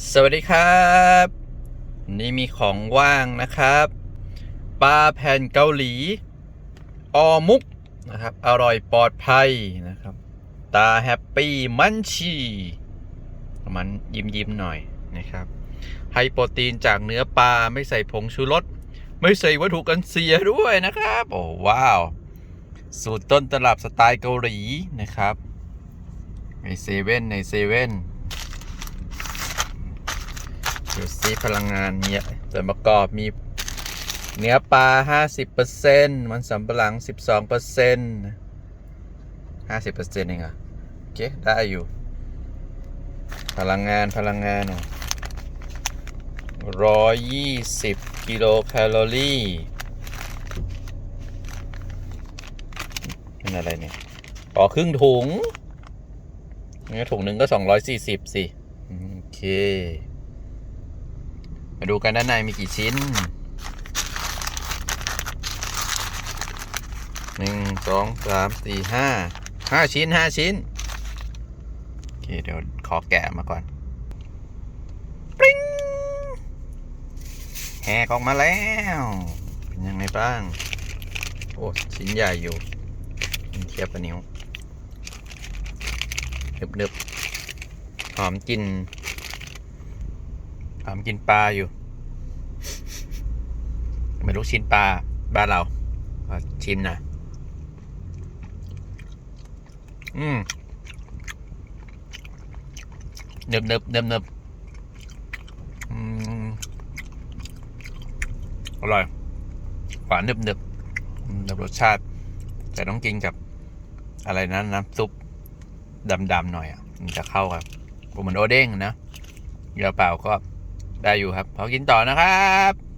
สวัสดีครับ นี่มีของว่างนะครับปลาแผ่นเกาหลี ออมุกนะครับ อร่อยปลอดภัยนะครับ ตาแฮปปี้มันชีมันยิ้มยิ้มๆหน่อยนะครับให้โปรตีนจากเนื้อปลาไม่ใส่ผงชูรสไม่ใส่วัตถุกันเสียด้วยนะครับ โอ้ว้าว สูตรต้นตลับสไตล์เกาหลีนะครับ ในเซเว่นในเซเว่น ดูซิพลังงานเนี่ยส่วนประกอบมีเนื้อปลา 50%มันสำปะหลัง 12% 50%เองเหรอะโอเค ได้อยู่ พลังงานพลังงาน120กิโลแคลอรี่นี่อะไรเนี่ยอ๋อครึ่งถุงงั้นถุงหนึ่งก็240สิอืมโอเค มาดูกันด้านในมีกี่ชิ้นหนึ่งสองสามสี่ห้าห้าชิ้นห้าชิ้น โอเค เดี๋ยวขอแกะมาก่อนปริ้งแหกออกมาแล้ว เป็นยังไงบ้าง โอ้ ชิ้นใหญ่อยู่ เทียบกับนิ้วนึบๆหอมกลิน หอมกินปลาอยู่ไม่รู้ชิ้นปลาบ้านเราชิมน่อยอืมเนิบเนิบเนิบเนิบอร่อย หวานเนิบเนิบอืมแบรสชาติ แต่ต้องกินกับอะไรนะน้ำซุปดำๆหน่อยอะ มันจะเข้ากับเหมือนโอเด้งนะเรือเปล่าก็ ได้อยู่ครับขอกินต่อนะครับ